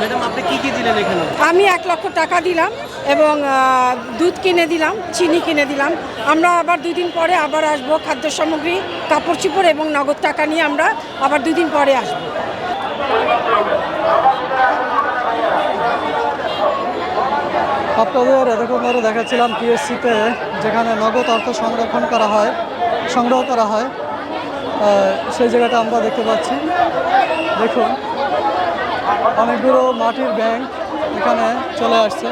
Madam আপনি কি কি দিলেন এখানে? আমি এক লক্ষ টাকা দিলাম এবং দুধ কিনে দিলাম চিনি কিনে দিলাম। আমরা আবার দুই দিন পরে আবার আসব খাদ্য সামগ্রী কাপড় চোপড় এবং নগদ টাকা নিয়ে আমরা আবার দুই দিন পরে আসব। আপনাদের এরকম ধরে দেখাচ্ছিলাম পিএসসিতে যেখানে নগদ অর্থ সংরক্ষণ করা হয় সংগ্রহ করা হয়। সেই জায়গাটা আমরা দেখতে পাচ্ছি। দেখুন। অনেকগুলো মাটির ব্যাংক এখানে চলে আসছে।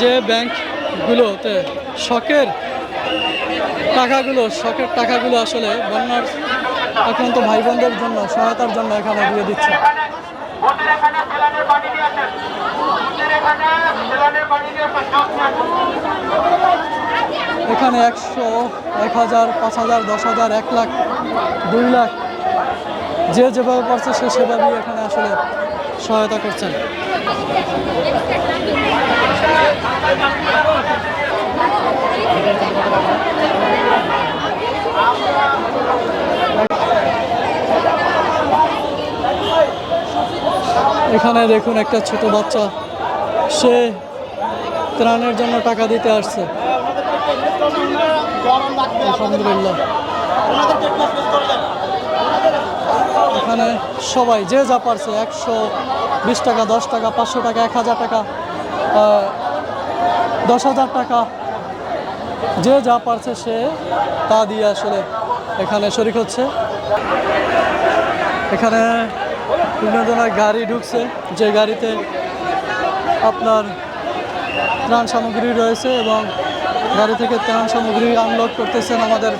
যে ব্যাংকগুলোতে শখের টাকাগুলো শখের টাকাগুলো আসলে বন্যার আক্রান্ত ভাই বোনদের জন্য, সহায়তার জন্য এখানে দিয়ে দিচ্ছে। এখানে একশো, এক হাজার, পাঁচ হাজার, দশ হাজার, এক লাখ, দুই লাখ যে যেভাবে পারছে সে সেভাবেই এখানে আসলে সহায়তা করছেন। এখানে দেখুন একটা ছোট বাচ্চা। সে ত্রাণের জন্য টাকা দিতে আসছে। আলহামদুলিল্লাহ। এখানে সবাই যে যা পারছে, একশো বিশ টাকা, দশ টাকা, পাঁচশো টাকা, এক হাজার টাকা দশ হাজার টাকা, যে যা পারছে সে তা দিয়ে আসলে এখানে শরিক হচ্ছে। এখানে বিভিন্ন ধরনের গাড়ি ঢুকছে, যে গাড়িতে আপনার ত্রাণ সামগ্রী রয়েছে এবং গাড়ি থেকে ত্রাণ সামগ্রী আনলোড করতেছেন আমাদের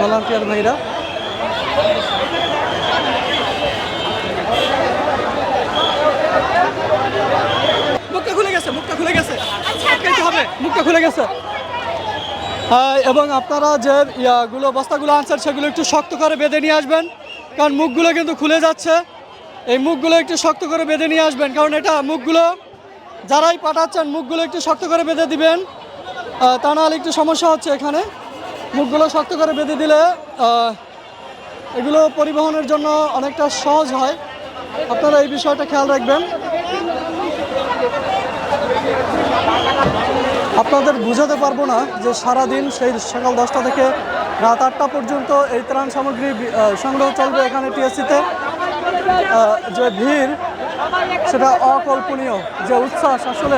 ভলান্টিয়ার ভাইরা মুখটা খুলে গেছে মুখটা খুলে গেছে আটকাইতে হবে খুলে গেছে। এবং আপনারা যে ইয়াগুলো বস্তাগুলো আনছেন, সেগুলো একটু শক্ত করে বেঁধে নিয়ে আসবেন। কারণ মুখগুলো কিন্তু খুলে যাচ্ছে। এই মুখগুলো একটু শক্ত করে বেঁধে নিয়ে আসবেন। কারণ এটা মুখগুলো, যারাই পাঠাচ্ছেন, মুখগুলো একটু শক্ত করে বেঁধে দিবেন। তা নাহলে একটু সমস্যা হচ্ছে এখানে। মুখগুলো শক্ত করে বেঁধে দিলে এগুলো পরিবহনের জন্য অনেকটা সহজ হয়। আপনারা এই বিষয়টা খেয়াল রাখবেন। আপনাদের বুঝাতে পারব না যে সারাদিন সেই সকাল দশটা থেকে রাত আটটা পর্যন্ত এই ত্রাণ সামগ্রী সংগ্রহ চলবে এখানে টিএসসিতে। যে ভিড়, সেটা অকল্পনীয়। যে উচ্ছ্বাস, আসলে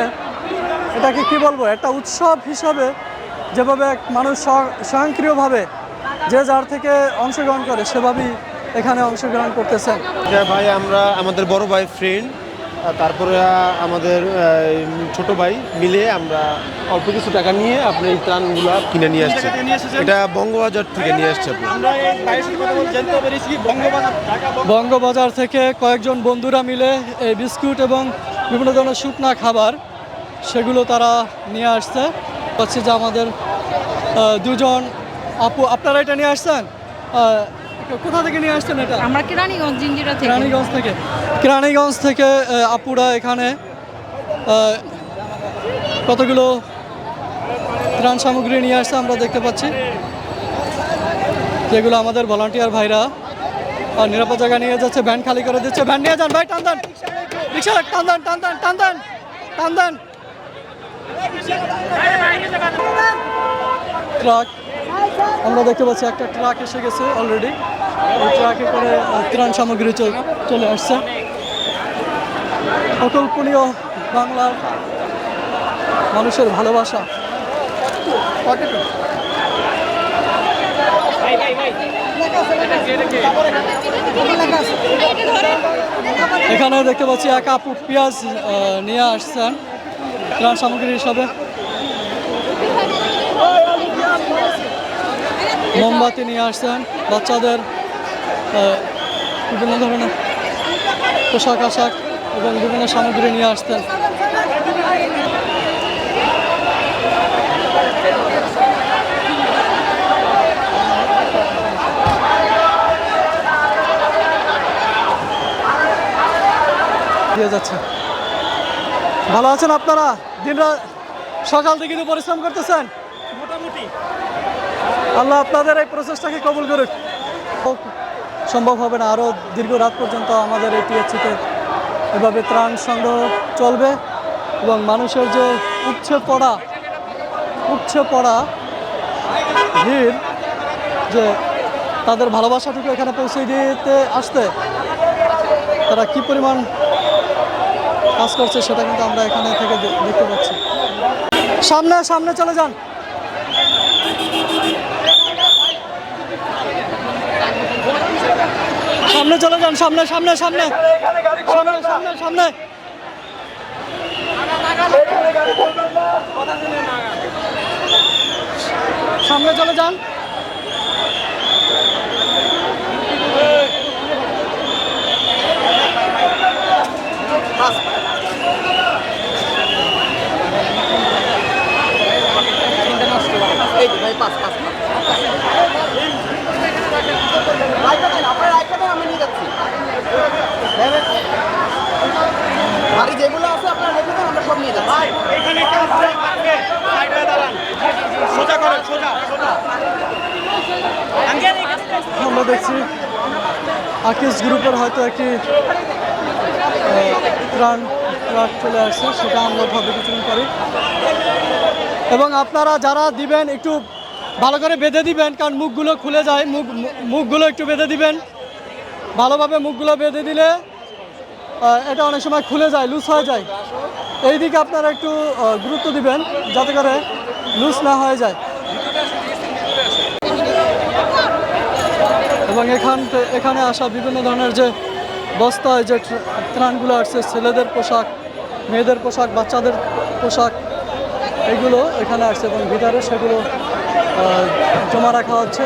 এটাকে কি বলব? একটা উৎসব হিসাবে যেভাবে মানুষ স্ব- স্বয়ংক্রিয়ভাবে যে যার থেকে অংশগ্রহণ করে, সেভাবেই এখানে অংশগ্রহণ করতেছেন। ভাই, আমরা আমাদের বড় ভাই ফ্রেন্ড তারপরে আমাদের ছোট ভাই মিলে আমরা অল্প কিছু টাকা নিয়ে আপনি এই ত্রাণগুলো কিনে নিয়ে আসছি? এটা বঙ্গবাজার থেকে নিয়ে আসছে বঙ্গবাজার থেকে কয়েকজন বন্ধুরা মিলে এই বিস্কুট এবং বিভিন্ন ধরনের শুকনা খাবার সেগুলো তারা নিয়ে আসছে। হচ্ছে যে আমাদের দুজন আপু আপনারা এটা নিয়ে আসছেন? কোথা থেকে নিয়ে আসছেন এটা? আমরা কেরানীগঞ্জ জিঞ্জিরা থেকে। কেরানীগঞ্জ থেকে। কেরানীগঞ্জ থেকে আপুরা এখানে কতগুলো ত্রাণ সামগ্রী নিয়ে আসছে আমরা দেখতে পাচ্ছি। যেগুলো আমাদের ভলান্টিয়ার ভাইরা আর নিরাপদ জায়গায় নিয়ে যাচ্ছে ভ্যান খালি করে দিচ্ছে। ভ্যান নিয়ে যান ভাই টান দেন। রিক্সা টান দেন টান দেন টান দেন টান দেন। ট্রাক আমরা দেখতে পাচ্ছি একটা ট্রাক এসে গেছে অলরেডি ওই ট্রাকে করে ত্রাণ সামগ্রী চলে আসছে। অকল্পনীয় বাংলার মানুষের ভালোবাসা। এখানে দেখতে পাচ্ছি এক আপু পেঁয়াজ নিয়ে আসছেন। ত্রাণ সামগ্রী হিসাবে। মোমবাতি নিয়ে আসছেন। বাচ্চাদের বিভিন্ন ধরনের পোশাক আশাক এবং বিভিন্ন সামগ্রী নিয়ে আসতেন যাচ্ছে। ভালো আছেন আপনারা? দিন রাত সকাল থেকে পরিশ্রম করতেছেন? মোটামুটি। আল্লাহ আপনাদের এই প্রচেষ্টাকে কবুল করুক। সম্ভব হবে না আরও দীর্ঘ রাত পর্যন্ত আমাদের এই টিএসসিতে এভাবে ত্রাণ সংগ্রহ চলবে এবং মানুষের যে উচ্ছে পড়া উচ্ছে পড়া ভিড় যে তাদের ভালোবাসাটুকু এখানে পৌঁছে দিতে আসতে তারা কি পরিমাণ কাজ করছে সেটা কিন্তু আমরা এখানে থেকে দেখতে পাচ্ছি। সামনে সামনে চলে যান। সামনে চলে যান সামনে সামনে সামনে। সামনে সামনে সামনে। চলে যান। বাড়ি যেগুলো আছে আপনারা রেখে দেন আমরা সব নিয়ে যাচ্ছি এখানে কেউ থাকবে সাইডে দাঁড়ান সোজা করেন সোজা সোজা আমরা দেখছি আকিস গ্রুপের হয়তো একটি ত্রাণ ট্রাক চলে আসছে, সেটা আমরা ভাবে কিছুদিন করি এবং আপনারা যারা দিবেন, একটু ভালো করে বেঁধে দিবেন, কারণ মুখগুলো খুলে যায়, মুখ, মুখগুলো একটু বেঁধে দিবেন। ভালোভাবে মুখগুলো বেঁধে দিলে এটা অনেক সময় খুলে যায় লুজ হয়ে যায়। এই দিকে আপনারা একটু গুরুত্ব দিবেন, যাতে করে লুজ না হয়ে যায়। এবং এখান এখানে আসা বিভিন্ন ধরনের যে বস্তায় যে ত্রাণগুলো আসছে, ছেলেদের পোশাক, মেয়েদের পোশাক, বাচ্চাদের পোশাক, এগুলো এখানে আসছে এবং ভিতরে সেগুলো জমা রাখা হচ্ছে।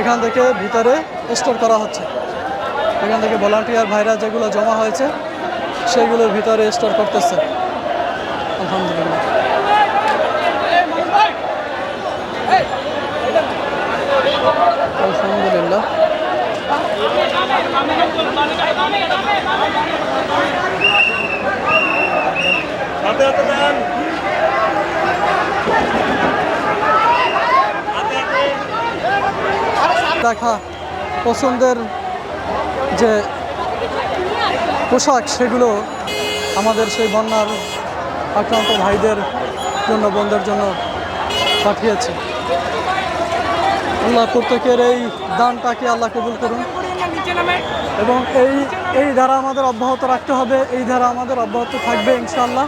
এখান থেকে ভিতরে স্টোর করা হচ্ছে। এখান থেকে ভলান্টিয়ার ভাইরা যেগুলো জমা হয়েছে সেগুলোর ভিতরে স্টোর করতেছে। আলহামদুলিল্লাহ। দেখা পছন্দের যে পোশাক সেগুলো আমাদের সেই বন্যার আক্রান্ত ভাইদের জন্য বোনদের জন্য পাঠিয়েছে। আল্লাহ প্রত্যেকের এই দানটাকে আল্লাহ কবুল করুন। এবং এই এই ধারা আমাদের অব্যাহত রাখতে হবে, এই ধারা আমাদের অব্যাহত থাকবে ইনশাআল্লাহ।